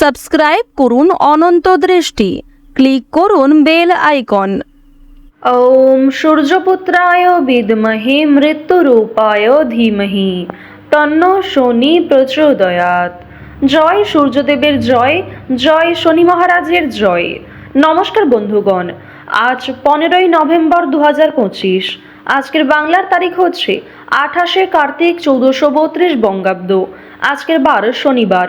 Subscribe করুন অনন্ত দৃষ্টি। Click করুন বেল আইকন। ওম সূর্যপুত্রায় বিদমহে মৃত্যুরূপায় ধীমহি। তন্ন শনি প্রচোদয়াত জয় সূর্যদেবের জয় জয় শনি মহারাজের জয়। নমস্কার বন্ধুগণ, আজ পনেরোই নভেম্বর দু হাজার পঁচিশ। আজকের বাংলার তারিখ হচ্ছে আঠাশে কার্তিক চৌদ্দশো বত্রিশ বঙ্গাব্দ। আজকের বার শনিবার।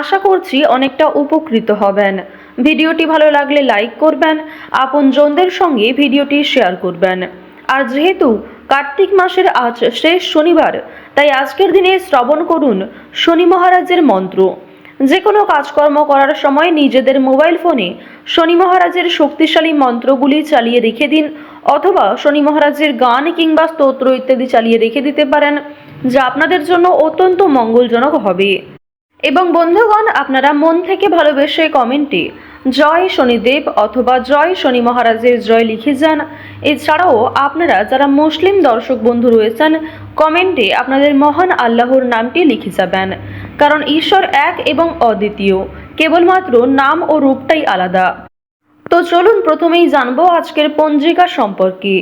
আশা করছি অনেকটা উপকৃত হবেন। ভিডিওটি ভালো লাগলে লাইক করবেন, আপনজনদের সঙ্গে ভিডিওটি শেয়ার করবেন। আর যেহেতু কার্তিক মাসের আজ শেষ শনিবার, তাই আজকের দিনে শ্রবণ করুন শনি মহারাজের মন্ত্র। যে কোনো কাজকর্ম করার সময় নিজেদের মোবাইল ফোনে শনি মহারাজের শক্তিশালী মন্ত্রগুলি চালিয়ে রেখে দিন, অথবা শনি মহারাজের গান কিংবা স্তোত্র ইত্যাদি চালিয়ে রেখে দিতে পারেন, যা আপনাদের জন্য অত্যন্ত মঙ্গলজনক হবে। এবং বন্ধুগণ, আপনারা মন থেকে ভালোবেসে কমেন্টে জয় শনিদেব অথবা জয় শনি মহারাজের জয় লিখে যান। এছাড়াও আপনারা যারা মুসলিম দর্শক বন্ধু রয়েছেন, কমেন্টে আপনাদের মহান আল্লাহর নামটি লিখে যাবেন। কারণ ঈশ্বর এক এবং অদ্বিতীয়, কেবলমাত্র নাম ও রূপটাই আলাদা। তো চলুন প্রথমেই জানব আজকের পঞ্জিকা সম্পর্কে।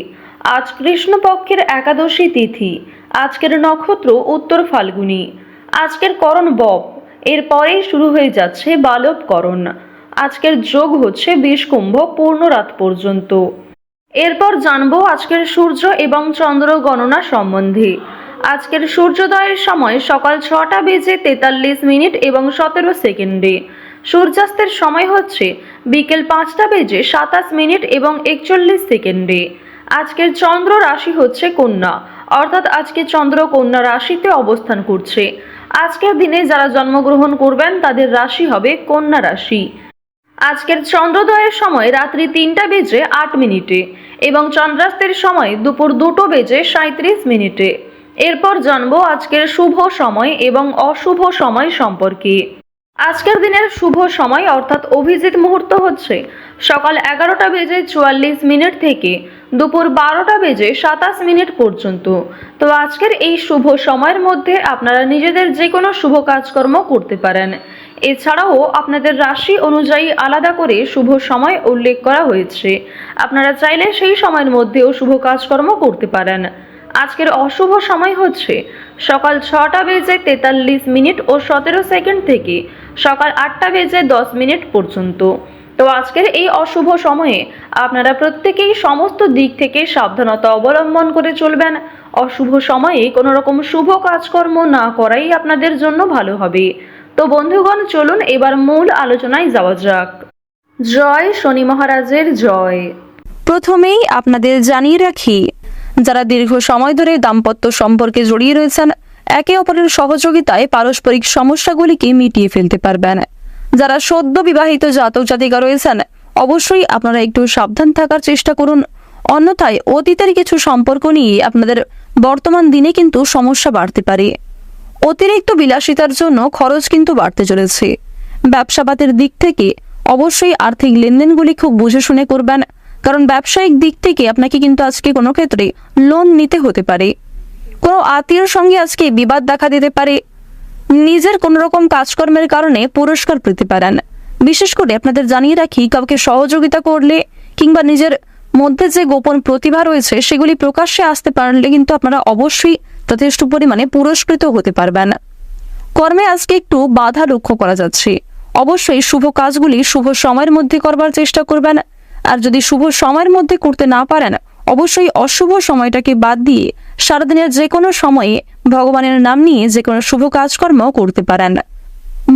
আজ কৃষ্ণপক্ষের একাদশী তিথি, আজকের নক্ষত্র উত্তর ফাল্গুনী, আজকের করণ বব। এরপরেই শুরু হয়ে যাচ্ছে বালব করণ। আজকের যোগ হচ্ছে বিষ কুম্ভ পূর্ণ রাত পর্যন্ত। এরপর জানব আজকের সূর্য এবং চন্দ্র গণনা সম্বন্ধে। আজকের সূর্যোদয়ের সময় সকাল ছটা বেজে তেতাল্লিশ মিনিট এবং সতেরো সেকেন্ডে। সূর্যাস্তের সময় হচ্ছে বিকেল পাঁচটা বেজে সাতাশ মিনিট এবং একচল্লিশ সেকেন্ডে। আজকের চন্দ্র রাশি হচ্ছে কন্যা। অর্থাৎ আজকে চন্দ্র কন্যা রাশিতে অবস্থান করছে। আজকের দিনে যারা জন্মগ্রহণ করবেন, তাদের রাশি হবে কন্যা রাশি। আজকের চন্দ্রোদয়ের সময় রাত্রি তিনটা বেজে আট মিনিটে এবং চন্দ্রাস্তের সময় দুপুর দুটো বেজে সাঁত্রিশ মিনিটে। এরপর জানব আজকের শুভ সময় এবং অশুভ সময় সম্পর্কে। আজকের দিনের শুভ সময় অর্থাৎ অভিজিৎ মুহূর্ত হচ্ছে সকাল এগারোটা বেজে চুয়াল্লিশ মিনিট থেকে দুপুর বারোটা বেজে সাতাশ মিনিট পর্যন্ত। তো আজকের এই শুভ সময়ের মধ্যে আপনারা নিজেদের যে কোনো শুভ কাজকর্ম করতে পারেন। এছাড়াও আপনাদের রাশি অনুযায়ী আলাদা করে শুভ সময় উল্লেখ করা হয়েছে। আপনারা চাইলে সেই সময়ের মধ্যেও শুভ কাজকর্ম করতে পারেন। আজকের অশুভ সময় হচ্ছে সকাল ছটা বেজে তেতাল্লিশ মিনিট ও সতেরো সেকেন্ড থেকে সকাল আটটা বেজে দশ মিনিট পর্যন্ত। তো আজকের এই অশুভ সময়ে আপনারা প্রত্যেকেই সমস্ত দিক থেকে সাবধানতা অবলম্বন করে চলবেন। অশুভ সময়ে কোনো রকম শুভ কাজকর্ম না করাই আপনাদের জন্য ভালো হবে। তো বন্ধুগণ, চলুন এবার মূল আলোচনায় যাওয়া যাক। জয় শনি মহারাজের জয়। প্রথমেই আপনাদের জানিয়ে রাখি যারা দীর্ঘ সময় ধরে দাম্পত্য সম্পর্কে জড়িয়ে রয়েছেন, একে অপরের সহযোগিতায় পারস্পরিক সমস্যাগুলিকে মিটিয়ে ফেলতে পারবেন। যারা সদ্য বিবাহিত জাতক জাতিকা রয়েছেন, অবশ্যই আপনারা একটু সাবধান থাকার চেষ্টা করুন। অন্যথায় অতীতের কিছু সম্পর্ক নিয়ে আপনাদের বর্তমান দিনে কিন্তু সমস্যা বাড়তে পারে। অতিরিক্ত বিলাসিতার জন্য খরচ কিন্তু বাড়তে চলেছে। ব্যবসাপাতের দিক থেকে অবশ্যই আর্থিক লেনদেনগুলি খুব বুঝে শুনে করবেন। কারণ ব্যবসায়িক দিক থেকে আপনাকে কিন্তু আজকে কোনো ক্ষেত্রে লোন নিতে হতে পারে। কোনো আত্মীয়র সঙ্গে আজকে বিবাদ দেখা দিতে পারে। নিজের কোনো রকম কাজকর্মের কারণে পুরস্কার পেতে পারেন। বিশেষ করে আপনাদের জানিয়ে রাখি, কাউকে সহযোগিতা করলে কিংবা নিজের মধ্যে যে গোপন প্রতিভা রয়েছে, সেগুলি প্রকাশ্যে আসতে পারলে কিন্তু আপনারা অবশ্যই যথেষ্ট পরিমাণে পুরস্কৃত হতে পারবেন। কর্মে আজকে একটু বাধা লক্ষ্য করা যাচ্ছে। অবশ্যই শুভ কাজগুলি শুভ সময়ের মধ্যে করবার চেষ্টা করবেন। আর যদি শুভ সময়ের মধ্যে করতে না পারেন, অবশ্যই অশুভ সময়টাকে বাদ দিয়ে সারাদিনের যে কোনো সময়ে ভগবানের নাম নিয়ে যে কোনো শুভ কাজকর্ম করতে পারেন।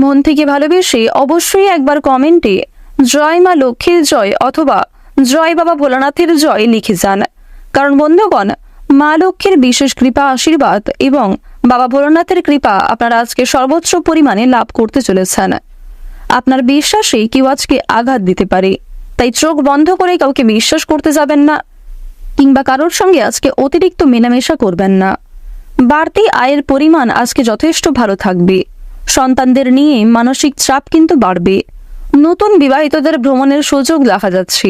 মন থেকে ভালোবেসে অবশ্যই একবার কমেন্টে জয় মা লক্ষ্মীর জয় অথবা জয় বাবা ভোলানাথের জয় লিখে যান। কারণ বন্ধুগণ, মা লক্ষ্মীর বিশেষ কৃপা, আশীর্বাদ এবং বাবা ভোলানাথের কৃপা আপনারা আজকে সর্বোচ্চ পরিমাণে লাভ করতে চলেছেন। আপনার বিশ্বাসে কেউ আজকে আঘাত দিতে পারে। তাই চোখ বন্ধ করে কাউকে বিশ্বাস করতে যাবেন না, কিংবা কারোর সঙ্গে আজকে অতিরিক্ত মেলামেশা করবেন না। বাড়তি আয়ের পরিমাণ আজকে যথেষ্ট ভালো থাকবে। সন্তানদের নিয়ে মানসিক চাপ কিন্তু বাড়বে। নতুন বিবাহিতদের ভ্রমণের সুযোগ দেখা যাচ্ছে।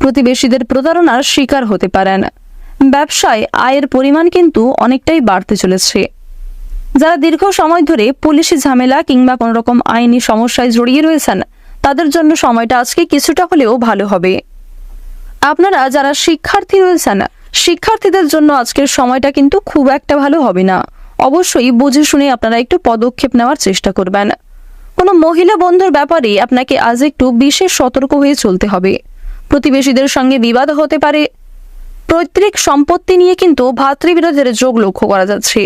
প্রতিবেশীদের প্রতারণার শিকার হতে পারেন। ব্যবসায় আয়ের পরিমাণ কিন্তু অনেকটাই বাড়তে চলেছে। যারা দীর্ঘ সময় ধরে পুলিশি ঝামেলা কিংবা কোনো রকম আইনি সমস্যায় জড়িয়ে রয়েছেন তাদের জন্য সময়টা আজকে কিছুটা হলেও ভালো হবে। আপনারা যারা শিক্ষার্থী রয়েছেন, শিক্ষার্থীদের জন্য আজকের সময়টা কিন্তু খুব একটা ভালো হবে না। অবশ্যই বুঝে শুনে আপনারা একটু পদক্ষেপ নেওয়ার চেষ্টা করবেন। কোনো মহিলা বন্ধুর ব্যাপারে আপনাকে আজ একটু বিশেষ সতর্ক হয়ে চলতে হবে। প্রতিবেশীদের সঙ্গে বিবাদ হতে পারে। পৈতৃক সম্পত্তি নিয়ে কিন্তু ভাতৃবিরোধের যোগ লক্ষ্য করা যাচ্ছে।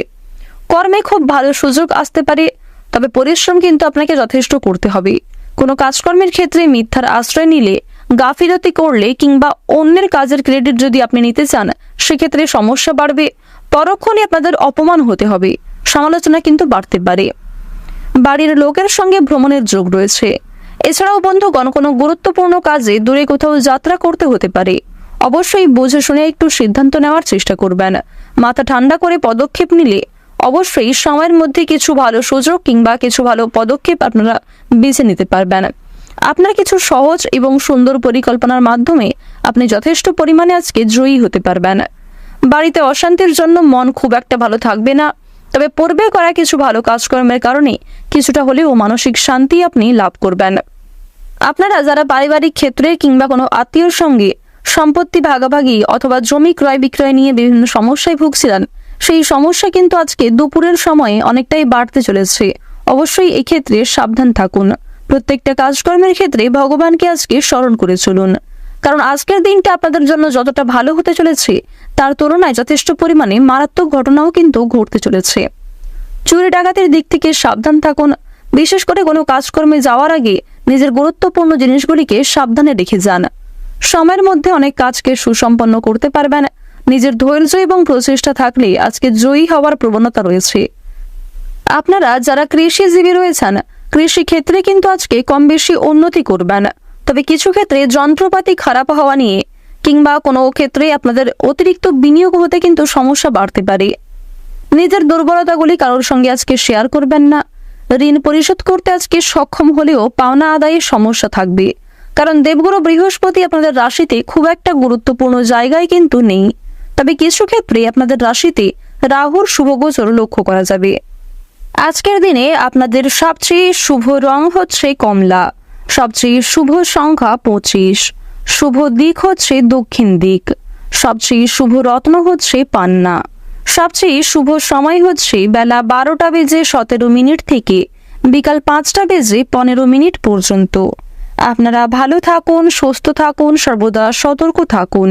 কর্মে খুব ভালো সুযোগ আসতে পারে, তবে পরিশ্রম কিন্তু আপনাকে যথেষ্ট করতে হবে। কোনো কাজকর্মের ক্ষেত্রে মিথ্যার আশ্রয় নিলে, গাফিলতি করলে কিংবা অন্যের কাজের ক্রেডিট যদি আপনি নিতে চান, সেক্ষেত্রে সমস্যা বাড়বে। পরক্ষণে আপনাদের অপমান হতে হবে। সমালোচনা কিন্তু বাড়তে পারে। বাড়ির লোকের সঙ্গে ভ্রমণের যোগ রয়েছে। এছাড়াও বন্ধুগণ কোনো গুরুত্বপূর্ণ কাজে দূরে কোথাও যাত্রা করতে হতে পারে। অবশ্যই বুঝে শুনে একটু সিদ্ধান্ত নেওয়ার চেষ্টা করবেন। মাথা ঠান্ডা করে পদক্ষেপ নিলে অবশ্যই সময়ের মধ্যে কিছু ভালো সুযোগ কিংবা কিছু ভালো পদক্ষেপ আপনারা বেছে নিতে পারবেন। আপনার কিছু সহজ এবং সুন্দর পরিকল্পনার মাধ্যমে আপনি যথেষ্ট পরিমাণে আজকে জয়ী হতে পারবেন। বাড়িতে অশান্তির জন্য মন খুব একটা ভালো থাকবে না, তবে পূর্বে করা কিছু ভালো কাজকর্মের কারণে কিছুটা হলেও মানসিক শান্তি আপনি লাভ করবেন। আপনারা যারা পারিবারিক ক্ষেত্রে কিংবা কোনো আত্মীয়র সঙ্গে সম্পত্তি ভাগাভাগি অথবা জমি ক্রয় বিক্রয় নিয়ে বিভিন্ন সমস্যায় ভুগছিলেন সেই সমস্যা কিন্তু আজকে দুপুরের সময়ে অনেকটাই বাড়তে চলেছে। অবশ্যই এক্ষেত্রে সাবধান থাকুন। প্রত্যেকটা কাজকর্মের ক্ষেত্রে ভগবানকে আজকে স্মরণ করে চলুন। কারণ আজকের দিনটা আপনাদের জন্য যতটা ভালো হতে চলেছে, তার তুলনায় যথেষ্ট পরিমাণে মারাত্মক ঘটনাও কিন্তু ঘটতে চলেছে। চুরি ডাকাতের দিক থেকে সাবধান থাকুন। বিশেষ করে কোনো কাজকর্মে যাওয়ার আগে নিজের গুরুত্বপূর্ণ জিনিসগুলিকে সাবধানে রেখে যান। সময়ের মধ্যে অনেক কাজকে সুসম্পন্ন করতে পারবেন। নিজের ধৈর্য এবং প্রচেষ্টা থাকলে আজকে জয়ী হওয়ার প্রবণতা রয়েছে। আপনারা যারা কৃষিজীবী রয়েছেন কৃষি ক্ষেত্রে কিন্তু আজকে কম বেশি উন্নতি করবেন। তবে কিছু ক্ষেত্রে যন্ত্রপাতি খারাপ হওয়া নিয়ে কিংবা কোনো ক্ষেত্রে আপনাদের অতিরিক্ত বিনিয়োগ হতে কিন্তু সমস্যা বাড়তে পারে। নিজের দুর্বলতাগুলি কারোর সঙ্গে আজকে শেয়ার করবেন না। ঋণ পরিশোধ করতে আজকে সক্ষম হলেও পাওনা আদায়ে সমস্যা থাকবে। কারণ দেবগুরু বৃহস্পতি আপনাদের রাশিতে খুব একটা গুরুত্বপূর্ণ জায়গায় কিন্তু নেই। তবে কিছু ক্ষেত্রে আপনাদের রাশিতে রাহুর শুভগোচর লক্ষ্য করা যাবে। আজকের দিনে আপনাদের সবচেয়ে শুভ রং হচ্ছে কমলা, সবচেয়ে শুভ সংখ্যা পঁচিশ, শুভ দিক হচ্ছে দক্ষিণ দিক, সবচেয়ে শুভ রত্ন হচ্ছে পান্না, সবচেয়ে শুভ সময় হচ্ছে বেলা বারোটা বেজে সতেরো মিনিট থেকে বিকাল পাঁচটা বেজে পনেরো মিনিট পর্যন্ত। আপনারা ভালো থাকুন, সুস্থ থাকুন, সর্বদা সতর্ক থাকুন।